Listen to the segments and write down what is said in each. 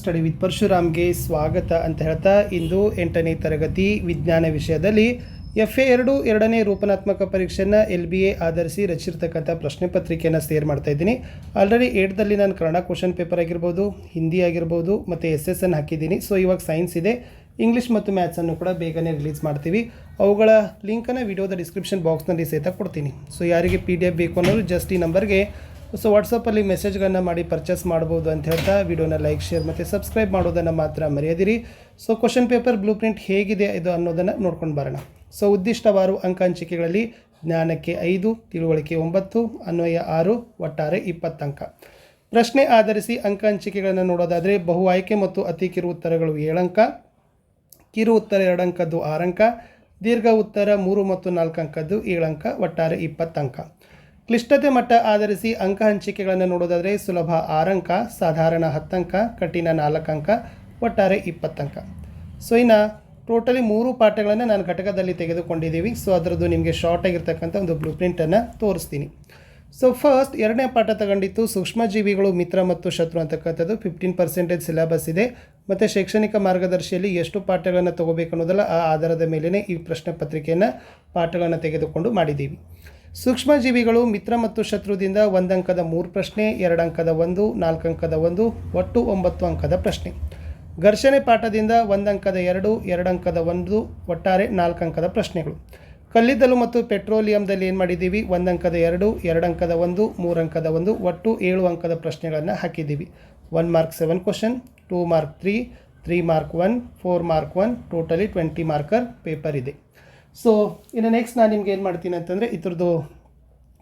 Study with ಪರಶುರಾಮ್ಗೆ ಸ್ವಾಗತ ಅಂತ ಹೇಳ್ತಾ ಇಂದು ಎಂಟನೇ ತರಗತಿ ವಿಜ್ಞಾನ ವಿಷಯದಲ್ಲಿ ಎಫ್ ಎ ಎರಡು ಎರಡನೇ ರೂಪನಾತ್ಮಕ ಪರೀಕ್ಷೆಯನ್ನು ಎಲ್ ಬಿ ಎ ಆಧರಿಸಿ ರಚಿರ್ತಕ್ಕಂಥ ಪ್ರಶ್ನೆ ಪತ್ರಿಕೆಯನ್ನು ಸೇರ್ ಮಾಡ್ತಾ ಇದ್ದೀನಿ. ಆಲ್ರೆಡಿ ಏಟ್ದಲ್ಲಿ ನಾನು ಕನ್ನಡ ಕ್ವಶನ್ ಪೇಪರ್ ಆಗಿರ್ಬೋದು, ಹಿಂದಿ ಆಗಿರ್ಬೋದು, ಮತ್ತು ಎಸ್ ಎಸ್ ಅನ್ನು ಹಾಕಿದ್ದೀನಿ. ಸೊ ಇವಾಗ ಸೈನ್ಸ್ ಇದೆ. ಇಂಗ್ಲೀಷ್ ಮತ್ತು ಮ್ಯಾಥ್ಸನ್ನು ಕೂಡ ಬೇಗನೆ ರಿಲೀಸ್ ಮಾಡ್ತೀವಿ. ಅವುಗಳ ಲಿಂಕನ್ನು ವಿಡಿಯೋದ ಡಿಸ್ಕ್ರಿಪ್ಷನ್ ಬಾಕ್ಸ್ನಲ್ಲಿ ಸಹಿತ ಕೊಡ್ತೀನಿ. ಸೊ ಯಾರಿಗೆ ಪಿ ಡಿ ಎಫ್ ಬೇಕು ಅನ್ನೋರು ಜಸ್ಟ್ ಈ ನಂಬರ್ಗೆ ಸೊ ವಾಟ್ಸಪ್ಪಲ್ಲಿ ಮೆಸೇಜ್ಗಳನ್ನು ಮಾಡಿ ಪರ್ಚೇಸ್ ಮಾಡ್ಬೋದು ಅಂತ ಹೇಳ್ತಾ ವಿಡಿಯೋನ ಲೈಕ್ ಶೇರ್ ಮತ್ತು ಸಬ್ಸ್ಕ್ರೈಬ್ ಮಾಡೋದನ್ನು ಮಾತ್ರ ಮರೆಯದಿರಿ. So question paper blueprint ಹೇಗಿದೆ ಇದು ಅನ್ನೋದನ್ನು ನೋಡ್ಕೊಂಡು ಬರೋಣ. ಸೊ ಉದ್ದಿಷ್ಟವಾರು ಅಂಕ ಹಂಚಿಕೆಗಳಲ್ಲಿ ಜ್ಞಾನಕ್ಕೆ ಐದು, ತಿಳುವಳಿಕೆ ಒಂಬತ್ತು, ಅನ್ವಯ ಆರು, ಒಟ್ಟಾರೆ ಅಂಕ. ಪ್ರಶ್ನೆ ಆಧರಿಸಿ ಅಂಕ ಹಂಚಿಕೆಗಳನ್ನು ನೋಡೋದಾದರೆ ಬಹು ಆಯ್ಕೆ ಮತ್ತು ಅತಿ ಕಿರು ಉತ್ತರಗಳು ಏಳಂಕ ಕಿರು ಉತ್ತರ ಎರಡು ಅಂಕದ್ದು ಆರು ಅಂಕ, ದೀರ್ಘ ಉತ್ತರ ಮೂರು ಮತ್ತು ನಾಲ್ಕು ಅಂಕದ್ದು ಏಳು ಅಂಕ, ಒಟ್ಟಾರೆ ಅಂಕ. ಕ್ಲಿಷ್ಟತೆ ಮಟ್ಟ ಆಧರಿಸಿ ಅಂಕ ಹಂಚಿಕೆಗಳನ್ನು ನೋಡೋದಾದರೆ ಸುಲಭ ಆರಂಕ, ಸಾಧಾರಣ ಹತ್ತಂಕ, ಕಠಿಣ ನಾಲ್ಕು ಅಂಕ ಒಟ್ಟಾರೆ ಇಪ್ಪತ್ತಂಕ. ಸೊ ಇನ್ನು ಟೋಟಲಿ ಮೂರು ಪಾಠಗಳನ್ನು ನಾನು ಘಟಕದಲ್ಲಿ ತೆಗೆದುಕೊಂಡಿದ್ದೀವಿ. ಸೊ ಅದರದ್ದು ನಿಮಗೆ ಶಾರ್ಟ್ ಆಗಿರ್ತಕ್ಕಂಥ ಒಂದು ಬ್ಲೂ ಪ್ರಿಂಟನ್ನು ತೋರಿಸ್ತೀನಿ. ಸೊ ಫಸ್ಟ್ ಎರಡನೇ ಪಾಠ ತಗೊಂಡಿತ್ತು ಸೂಕ್ಷ್ಮಜೀವಿಗಳು ಮಿತ್ರ ಮತ್ತು ಶತ್ರು ಅಂತಕ್ಕಂಥದ್ದು. ಫಿಫ್ಟೀನ್ ಪರ್ಸೆಂಟೇಜ್ ಸಿಲೆಬಸ್ ಇದೆ. ಮತ್ತು ಶೈಕ್ಷಣಿಕ ಮಾರ್ಗದರ್ಶಿಯಲ್ಲಿ ಎಷ್ಟು ಪಾಠಗಳನ್ನು ತಗೋಬೇಕು ಅನ್ನೋದಲ್ಲ ಆ ಆಧಾರದ ಮೇಲೇ ಈ ಪ್ರಶ್ನೆ ಪತ್ರಿಕೆಯನ್ನು ಪಾಠಗಳನ್ನು ತೆಗೆದುಕೊಂಡು ಮಾಡಿದ್ದೀವಿ. ಸೂಕ್ಷ್ಮಜೀವಿಗಳು ಮಿತ್ರ ಮತ್ತು ಶತ್ರುದಿಂದ ಒಂದಂಕದ ಮೂರು ಪ್ರಶ್ನೆ, ಎರಡಂಕದ ಒಂದು ನಾಲ್ಕು ಅಂಕದ ಒಂದು, ಒಟ್ಟು ಒಂಬತ್ತು ಅಂಕದ ಪ್ರಶ್ನೆ. ಘರ್ಷಣೆ ಪಾಠದಿಂದ ಒಂದಂಕದ ಎರಡು ಎರಡು ಅಂಕದ ಒಂದು, ಒಟ್ಟಾರೆ ನಾಲ್ಕು ಅಂಕದ ಪ್ರಶ್ನೆಗಳು. ಕಲ್ಲಿದ್ದಲು ಮತ್ತು ಪೆಟ್ರೋಲಿಯಂದಲ್ಲಿ ಏನು ಮಾಡಿದ್ದೀವಿ? ಒಂದು ಅಂಕದ ಎರಡು ಎರಡು ಅಂಕದ ಒಂದು ಅಂಕದ ಒಂದು, ಒಟ್ಟು ಏಳು ಅಂಕದ ಪ್ರಶ್ನೆಗಳನ್ನು ಹಾಕಿದ್ದೀವಿ. One mark seven question two mark three three mark one four mark one totally twenty marker paper ಇದೆ. ಸೊ ಇನ್ನು ನೆಕ್ಸ್ಟ್ ನಾನು ನಿಮ್ಗೆ ಏನು ಮಾಡ್ತೀನಿ ಅಂತಂದರೆ ಇದ್ರದ್ದು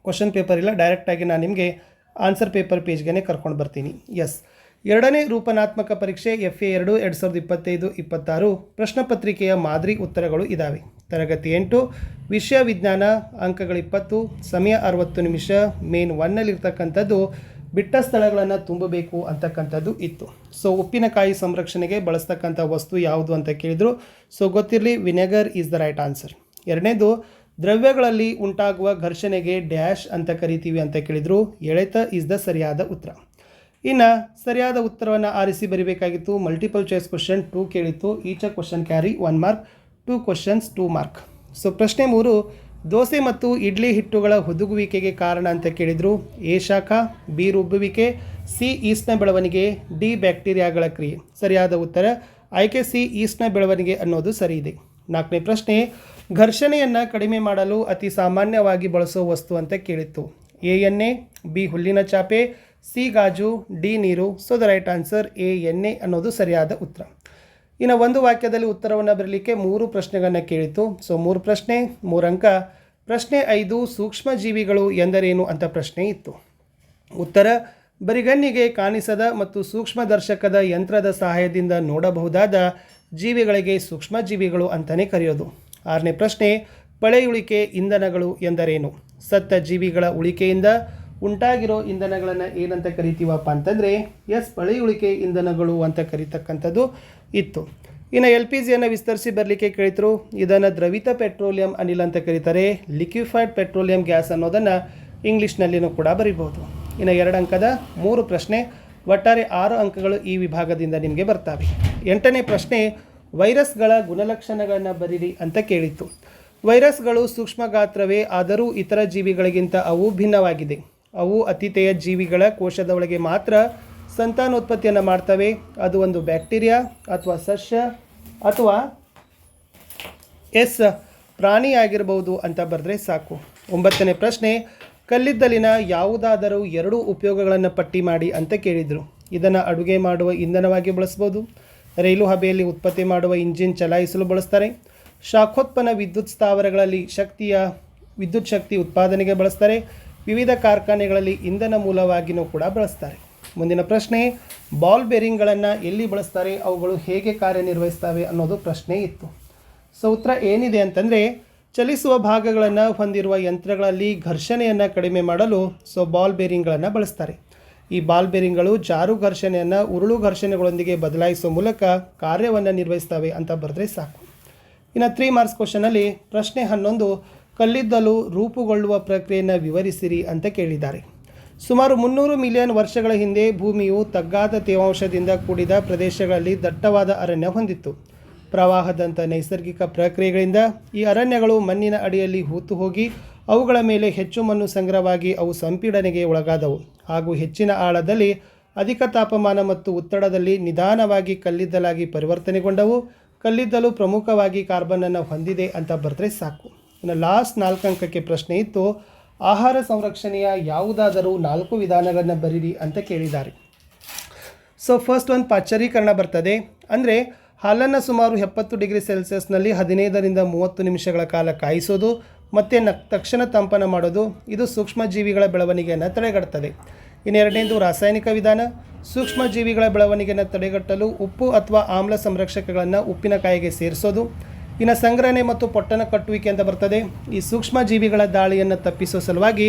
ಕ್ವಶನ್ ಪೇಪರ್ ಇಲ್ಲ ಡೈರೆಕ್ಟಾಗಿ ನಾನು ನಿಮಗೆ ಆನ್ಸರ್ ಪೇಪರ್ ಪೇಜ್ಗೆ ಕರ್ಕೊಂಡು ಬರ್ತೀನಿ. ಎಸ್ ಎರಡನೇ ರೂಪನಾತ್ಮಕ ಪರೀಕ್ಷೆ ಎಫ್ ಎ ಎರಡು ಎರಡು ಸಾವಿರದ ಇಪ್ಪತ್ತೈದು, ಇಪ್ಪತ್ತಾರು ಪ್ರಶ್ನಪತ್ರಿಕೆಯ ಮಾದರಿ ಉತ್ತರಗಳು ಇದ್ದಾವೆ ತರಗತಿ ಎಂಟು, ವಿಷಯ ವಿಜ್ಞಾನ, ಅಂಕಗಳು ಇಪ್ಪತ್ತು, ಸಮಯ ಅರವತ್ತು ನಿಮಿಷ ಮೇನ್ ಒನ್ನಲ್ಲಿರ್ತಕ್ಕಂಥದ್ದು ಬಿಟ್ಟ ಸ್ಥಳಗಳನ್ನು ತುಂಬಬೇಕು ಅಂತಕ್ಕಂಥದ್ದು ಇತ್ತು. ಸೊ ಉಪ್ಪಿನಕಾಯಿ ಸಂರಕ್ಷಣೆಗೆ ಬಳಸ್ತಕ್ಕಂಥ ವಸ್ತು ಯಾವುದು ಅಂತ ಕೇಳಿದರು? ಸೊ ಗೊತ್ತಿರಲಿ, vinegar is the right answer ಎರಡನೇದು, ದ್ರವ್ಯಗಳಲ್ಲಿ ಉಂಟಾಗುವ ಘರ್ಷಣೆಗೆ ಡ್ಯಾಶ್ ಅಂತ ಕರಿತೀವಿ ಅಂತ ಕೇಳಿದರು. ಎಳೆತ ಇಸ್ ದ ಸರಿಯಾದ ಉತ್ತರ. ಇನ್ನು, ಸರಿಯಾದ ಉತ್ತರವನ್ನು ಆರಿಸಿ ಬರಿಬೇಕಾಗಿತ್ತು. ಮಲ್ಟಿಪಲ್ ಚಾಯ್ಸ್ ಕ್ವಶನ್ ಟೂ ಕೇಳಿತ್ತು. ಈಚ question carry one mark, two questions two mark. So, ಪ್ರಶ್ನೆ ಮೂರು, ದೋಸೆ ಮತ್ತು ಇಡ್ಲಿ ಹಿಟ್ಟುಗಳ ಹುದುಗುವಿಕೆಗೆ ಕಾರಣ ಅಂತ ಕೇಳಿದರು. ಎ ಶಾಖ, ಬಿ ರುಬ್ಬುವಿಕೆ, ಸಿ ಈಸ್ಟ್ನ ಬೆಳವಣಿಗೆ, ಡಿ ಬ್ಯಾಕ್ಟೀರಿಯಾಗಳ ಕ್ರಿಯೆ. ಸರಿಯಾದ ಉತ್ತರ. ಆಯ್ಕೆ ಸಿ ಈಸ್ಟ್ನ ಬೆಳವಣಿಗೆ ಅನ್ನೋದು ಸರಿ ಇದೆ ನಾಲ್ಕನೇ ಪ್ರಶ್ನೆ ಘರ್ಷಣೆಯನ್ನು ಕಡಿಮೆ ಮಾಡಲು ಅತಿ ಸಾಮಾನ್ಯವಾಗಿ ಬಳಸುವ ವಸ್ತು ಅಂತ ಕೇಳಿತ್ತು. ಎ ಎಣ್ಣೆ ಬಿ ಹುಲ್ಲಿನ ಚಾಪೆ, ಸಿ ಗಾಜು, ಡಿ ನೀರು. So the right answer A ಎಣ್ಣೆ ಅನ್ನೋದು ಸರಿಯಾದ ಉತ್ತರ. ಇನ್ನು ಒಂದು ವಾಕ್ಯದಲ್ಲಿ ಉತ್ತರವನ್ನು ಬರಲಿಕ್ಕೆ ಮೂರು ಪ್ರಶ್ನೆಗಳನ್ನು ಕೇಳಿತ್ತು. ಸೊ ಮೂರು ಪ್ರಶ್ನೆ, ಮೂರು ಅಂಕ. ಪ್ರಶ್ನೆ ಐದು ಸೂಕ್ಷ್ಮ ಜೀವಿಗಳು ಎಂದರೇನು ಅಂತ ಪ್ರಶ್ನೆ ಇತ್ತು. ಉತ್ತರ, ಬರಿಗಣ್ಣಿಗೆ ಕಾಣಿಸದ ಮತ್ತು ಸೂಕ್ಷ್ಮದರ್ಶಕದ ಯಂತ್ರದ ಸಹಾಯದಿಂದ ನೋಡಬಹುದಾದ ಜೀವಿಗಳಿಗೆ ಸೂಕ್ಷ್ಮ ಜೀವಿಗಳು ಅಂತಲೇ ಕರೆಯೋದು. ಆರನೇ ಪ್ರಶ್ನೆ ಪಳೆಯುಳಿಕೆ ಇಂಧನಗಳು ಎಂದರೇನು? ಸತ್ತ ಜೀವಿಗಳ ಉಳಿಕೆಯಿಂದ ಉಂಟಾಗಿರೋ ಇಂಧನಗಳನ್ನು ಏನಂತ ಕರಿತೀವಪ್ಪ ಅಂತಂದರೆ, ಎಸ್ ಪಳೆಯುಳಿಕೆ ಇಂಧನಗಳು ಅಂತ ಕರೀತಕ್ಕಂಥದ್ದು ಇತ್ತು. ಇನ್ನು ಎಲ್ ಪಿ ಜಿಯನ್ನು ವಿಸ್ತರಿಸಿ ಬರಲಿಕ್ಕೆ ಕೇಳಿದ್ರು. ಇದನ್ನು ದ್ರವಿತ ಪೆಟ್ರೋಲಿಯಂ ಅನಿಲ್ ಅಂತ ಕರೀತಾರೆ. ಲಿಕ್ವಿಫೈಡ್ ಪೆಟ್ರೋಲಿಯಂ ಗ್ಯಾಸ್ ಅನ್ನೋದನ್ನು ಇಂಗ್ಲೀಷ್ನಲ್ಲಿನೂ ಕೂಡ ಬರಿಬೋದು ಇನ್ನು ಎರಡು ಅಂಕದ ಮೂರು ಪ್ರಶ್ನೆ, ಒಟ್ಟಾರೆ ಆರು ಅಂಕಗಳು ಈ ವಿಭಾಗದಿಂದ ನಿಮಗೆ ಬರ್ತವೆ. ಎಂಟನೇ ಪ್ರಶ್ನೆ ವೈರಸ್ಗಳ ಗುಣಲಕ್ಷಣಗಳನ್ನು ಬರೀರಿ ಅಂತ ಕೇಳಿತ್ತು. ವೈರಸ್ಗಳು ಸೂಕ್ಷ್ಮ ಗಾತ್ರವೇ ಆದರೂ ಇತರ ಜೀವಿಗಳಿಗಿಂತ ಅವು ಭಿನ್ನವಾಗಿದೆ. ಅವು ಅತಿಥೇಯ ಜೀವಿಗಳ ಕೋಶದ ಒಳಗೆ ಮಾತ್ರ ಸಂತಾನೋತ್ಪತ್ತಿಯನ್ನು ಮಾಡ್ತವೆ. ಅದು ಒಂದು ಬ್ಯಾಕ್ಟೀರಿಯಾ ಅಥವಾ ಸಸ್ಯ ಅಥವಾ ಎಸ್ ಪ್ರಾಣಿ ಆಗಿರಬಹುದು ಅಂತ ಬರೆದ್ರೆ ಸಾಕು. ಒಂಬತ್ತನೇ ಪ್ರಶ್ನೆ, ಕಲ್ಲಿದ್ದಲಿನ ಯಾವುದಾದರೂ ಎರಡು ಉಪಯೋಗಗಳನ್ನು ಪಟ್ಟಿ ಮಾಡಿ ಅಂತ ಕೇಳಿದರು. ಇದನ್ನು ಅಡುಗೆ ಮಾಡುವ ಇಂಧನವಾಗಿ ಬಳಸ್ಬೋದು. ರೈಲು ಹಬೆಯಲ್ಲಿ ಉತ್ಪತ್ತಿ ಮಾಡುವ ಇಂಜಿನ್ ಚಲಾಯಿಸಲು ಬಳಸ್ತಾರೆ. ಶಾಖೋತ್ಪನ್ನ ವಿದ್ಯುತ್ ಸ್ಥಾವರಗಳಲ್ಲಿ ಶಕ್ತಿಯ, ವಿದ್ಯುತ್ ಶಕ್ತಿ ಉತ್ಪಾದನೆಗೆ ಬಳಸ್ತಾರೆ. ವಿವಿಧ ಕಾರ್ಖಾನೆಗಳಲ್ಲಿ ಇಂಧನ ಮೂಲವಾಗಿಯೂ ಕೂಡ ಬಳಸ್ತಾರೆ. ಮುಂದಿನ ಪ್ರಶ್ನೆ, ಬಾಲ್ ಬೇರಿಂಗ್ಗಳನ್ನು ಎಲ್ಲಿ ಬಳಸ್ತಾರೆ, ಅವುಗಳು ಹೇಗೆ ಕಾರ್ಯನಿರ್ವಹಿಸ್ತವೆ ಅನ್ನೋದು ಪ್ರಶ್ನೆ ಇತ್ತು. ಸೊ ಉತ್ತರ ಏನಿದೆ ಅಂತಂದರೆ, ಚಲಿಸುವ ಭಾಗಗಳನ್ನು ಹೊಂದಿರುವ ಯಂತ್ರಗಳಲ್ಲಿ ಘರ್ಷಣೆಯನ್ನು ಕಡಿಮೆ ಮಾಡಲು ಸೊ ಬಾಲ್ ಬೇರಿಂಗ್ಗಳನ್ನು ಬಳಸ್ತಾರೆ. ಈ ಬಾಲ್ ಬೇರಿಂಗ್ಗಳು ಜಾರು ಘರ್ಷಣೆಯನ್ನು ಉರುಳು ಘರ್ಷಣೆಗಳೊಂದಿಗೆ ಬದಲಾಯಿಸುವ ಮೂಲಕ ಕಾರ್ಯವನ್ನು ನಿರ್ವಹಿಸ್ತವೆ ಅಂತ ಬರೆದ್ರೆ ಸಾಕು. ಇನ್ನು ತ್ರೀ ಮಾರ್ಕ್ಸ್ ಕ್ವಶನಲ್ಲಿ ಪ್ರಶ್ನೆ ಹನ್ನೊಂದು, ಕಲ್ಲಿದ್ದಲು ರೂಪುಗೊಳ್ಳುವ ಪ್ರಕ್ರಿಯೆಯನ್ನು ವಿವರಿಸಿರಿ ಅಂತ ಕೇಳಿದ್ದಾರೆ. ಸುಮಾರು ಮುನ್ನೂರು ಮಿಲಿಯನ್ ವರ್ಷಗಳ ಹಿಂದೆ ಭೂಮಿಯು ತಗ್ಗಾದ ತೇವಾಂಶದಿಂದ ಕೂಡಿದ ಪ್ರದೇಶಗಳಲ್ಲಿ ದಟ್ಟವಾದ ಅರಣ್ಯ ಹೊಂದಿತ್ತು. ಪ್ರವಾಹದಂಥ ನೈಸರ್ಗಿಕ ಪ್ರಕ್ರಿಯೆಗಳಿಂದ ಈ ಅರಣ್ಯಗಳು ಮಣ್ಣಿನ ಅಡಿಯಲ್ಲಿ ಹೂತು ಹೋಗಿ ಅವುಗಳ ಮೇಲೆ ಹೆಚ್ಚು ಮಣ್ಣು ಸಂಗ್ರಹವಾಗಿ ಅವು ಸಂಪೀಡನೆಗೆ ಒಳಗಾದವು. ಹಾಗೂ ಹೆಚ್ಚಿನ ಆಳದಲ್ಲಿ ಅಧಿಕ ತಾಪಮಾನ ಮತ್ತು ಒತ್ತಡದಲ್ಲಿ ನಿಧಾನವಾಗಿ ಕಲ್ಲಿದ್ದಲಾಗಿ ಪರಿವರ್ತನೆಗೊಂಡವು. ಕಲ್ಲಿದ್ದಲು ಪ್ರಮುಖವಾಗಿ ಕಾರ್ಬನನ್ನು ಹೊಂದಿದೆ ಅಂತ ಬರೆದ್ರೆ ಸಾಕು. ಇನ್ನು ಲಾಸ್ಟ್ ನಾಲ್ಕು ಅಂಕಕ್ಕೆ ಪ್ರಶ್ನೆ ಇತ್ತು, ಆಹಾರ ಸಂರಕ್ಷಣೆಯ ಯಾವುದಾದರೂ ನಾಲ್ಕು ವಿಧಾನಗಳನ್ನು ಬರೀರಿ ಅಂತ ಕೇಳಿದ್ದಾರೆ. ಸೊ ಫಸ್ಟ್ ಒಂದು ಪಾಶ್ಚರೀಕರಣ ಬರ್ತದೆ. ಅಂದರೆ ಹಾಲನ್ನು ಸುಮಾರು ಎಪ್ಪತ್ತು ಡಿಗ್ರಿ ಸೆಲ್ಸಿಯಸ್ನಲ್ಲಿ ಹದಿನೈದರಿಂದ ಮೂವತ್ತು ನಿಮಿಷಗಳ ಕಾಲ ಕಾಯಿಸೋದು ಮತ್ತು ನ ತಕ್ಷಣ ತಂಪನ ಮಾಡೋದು ಇದು ಸೂಕ್ಷ್ಮಜೀವಿಗಳ ಬೆಳವಣಿಗೆಯನ್ನು ತಡೆಗಟ್ಟುತ್ತದೆ ಇನ್ನೆರಡನೇದು ರಾಸಾಯನಿಕ ವಿಧಾನ. ಸೂಕ್ಷ್ಮಜೀವಿಗಳ ಬೆಳವಣಿಗೆಯನ್ನು ತಡೆಗಟ್ಟಲು ಉಪ್ಪು ಅಥವಾ ಆಮ್ಲ ಸಂರಕ್ಷಕಗಳನ್ನು ಉಪ್ಪಿನಕಾಯಿಗೆ ಸೇರಿಸೋದು. ಇನ್ನು ಸಂಗ್ರಹಣೆ ಮತ್ತು ಪೊಟ್ಟಣ ಕಟ್ಟುವಿಕೆ ಅಂತ ಬರ್ತದೆ. ಈ ಸೂಕ್ಷ್ಮಜೀವಿಗಳ ದಾಳಿಯನ್ನು ತಪ್ಪಿಸುವ ಸಲುವಾಗಿ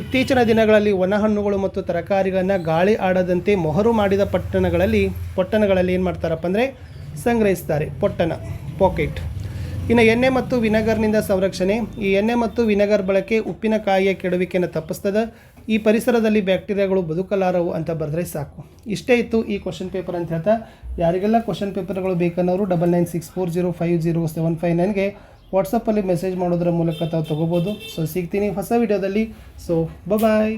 ಇತ್ತೀಚಿನ ದಿನಗಳಲ್ಲಿ ಒಣಹಣ್ಣುಗಳು ಮತ್ತು ತರಕಾರಿಗಳನ್ನು ಗಾಳಿ ಆಡದಂತೆ ಮೊಹರು ಮಾಡಿದ ಪಟ್ಟಣಗಳಲ್ಲಿ ಪೊಟ್ಟಣಗಳಲ್ಲಿ ಏನು ಮಾಡ್ತಾರಪ್ಪ ಅಂದರೆ ಸಂಗ್ರಹಿಸ್ತಾರೆ. ಪೊಟ್ಟಣ, ಪಾಕೆಟ್. ಇನ್ನು ಎಣ್ಣೆ ಮತ್ತು ವಿನೆಗರ್ನಿಂದ ಸಂರಕ್ಷಣೆ. ಈ ಎಣ್ಣೆ ಮತ್ತು ವಿನೆಗರ್ ಬಳಕೆ ಉಪ್ಪಿನಕಾಯಿಯ ಕೆಡುವಿಕೆಯನ್ನು ತಪ್ಪಿಸ್ತದೆ. ಈ ಪರಿಸರದಲ್ಲಿ ಬ್ಯಾಕ್ಟೀರಿಯಾಗಳು ಬದುಕಲಾರವು ಅಂತ ಬರೆದ್ರೆ ಸಾಕು. ಇಷ್ಟೇ ಇತ್ತು ಈ ಕ್ವಶನ್ ಪೇಪರ್ ಅಂತ ಹೇಳ್ತಾ. ಯಾರಿಗೆಲ್ಲ ಕ್ವಶನ್ ಪೇಪರ್ಗಳು ಬೇಕನ್ನೋರು double nine six four zero five zero seven five ನೈನ್ಗೆ ವಾಟ್ಸಪ್ಪಲ್ಲಿ ಮೆಸೇಜ್ ಮಾಡೋದ್ರ ಮೂಲಕ ತಾವು ತೊಗೋಬೋದು. ಸೊ ಸಿಗ್ತೀನಿ ಹೊಸ ವಿಡಿಯೋದಲ್ಲಿ. So bye